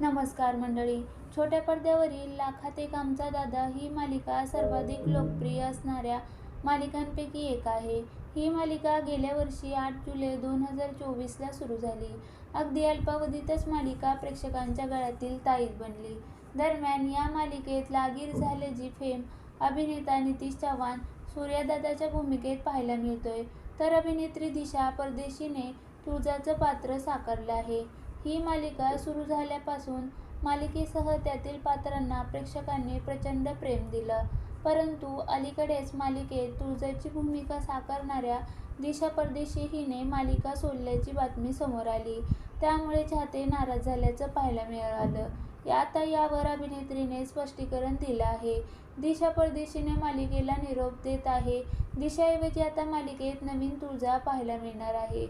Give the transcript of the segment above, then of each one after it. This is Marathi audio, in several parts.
नमस्कार मंडळी. छोट्या पडद्यावरील लाखात एक आमचा दादा ही मालिका सर्वाधिक लोकप्रिय असणाऱ्या मालिकांपैकी एक आहे. ही मालिका गेल्या वर्षी आठ जुलै दोन हजार चोवीसला सुरू झाली. अगदी अल्पावधीतच मालिका प्रेक्षकांच्या गळ्यातील ताईत बनली. दरम्यान या मालिकेत लागीर झाले जी फेम अभिनेता नितीश चव्हाण सूर्यादादाच्या भूमिकेत पाहायला मिळतोय. तर अभिनेत्री दिशा परदेशीने तुळजाचं पात्र साकारलं आहे. ही मालिका सुरू झाल्यापासून मालिकेसह त्यातील पात्रांना प्रेक्षकांनी प्रचंड प्रेम दिलं. परंतु अलीकडेच मालिकेत तुळजाची भूमिका साकारणाऱ्या दिशा परदेशी हिने मालिका सोडल्याची बातमी समोर आली. त्यामुळे चाहते नाराज झाल्याचं पाहायला मिळालं. आता यावर अभिनेत्रीने स्पष्टीकरण दिलं आहे. दिशा परदेशीने मालिकेला निरोप देत आहे. दिशाऐवजी आता मालिकेत नवीन तुळजा पाहायला मिळणार आहे.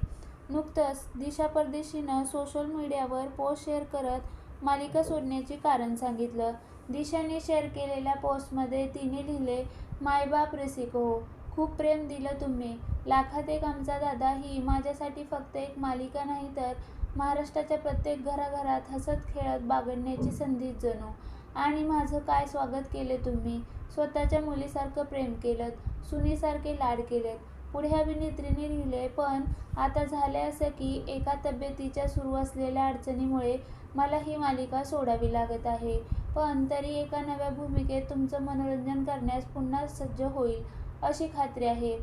नुकतंच दिशा परदेशीनं सोशल मीडियावर पोस्ट शेअर करत मालिका सोडण्याचे कारण सांगितलं. दिशाने शेअर केलेल्या पोस्टमध्ये तिने लिहिले मायबाप रसिको हो खूप प्रेम दिलं तुम्ही. लाखात एक आमचा दादा ही माझ्यासाठी फक्त एक मालिका नाही तर महाराष्ट्राच्या प्रत्येक घराघरात हसत खेळत बागडण्याची संधी जणू. आणि माझं काय स्वागत केले तुम्ही? स्वतःच्या मुलीसारखं प्रेम केलं सुनीसारखे लाड केलेत. पुढे अभिनेत्रीने लिहिले पण आता झाले असं की एका तब्येतीच्या सुरू असलेल्या अडचणीमुळे मला ही मालिका सोडावी लागत आहे. पण तरी एका नव्या भूमिकेत तुमचं मनोरंजन करण्यास पुन्हा सज्ज होईल अशी खात्री आहे.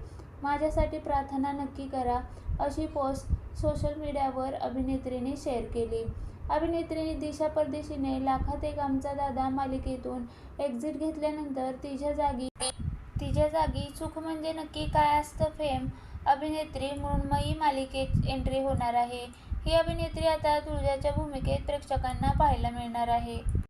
माझ्यासाठी प्रार्थना नक्की करा अशी पोस्ट सोशल मीडियावर अभिनेत्रीने शेअर केली. अभिनेत्रीने दिशा परदेशीने लाखात एक आमचा दादा मालिकेतून एक्झिट घेतल्यानंतर तिच्या जागी तिच्या जागी चूक म्हणजे नक्की काय असतं फेम? अभिनेत्री मृण्मयी मालिकेत एंट्री होणार आहे. ही अभिनेत्री आता तुळजाच्या भूमिकेत प्रेक्षकांना पाहायला मिळणार आहे.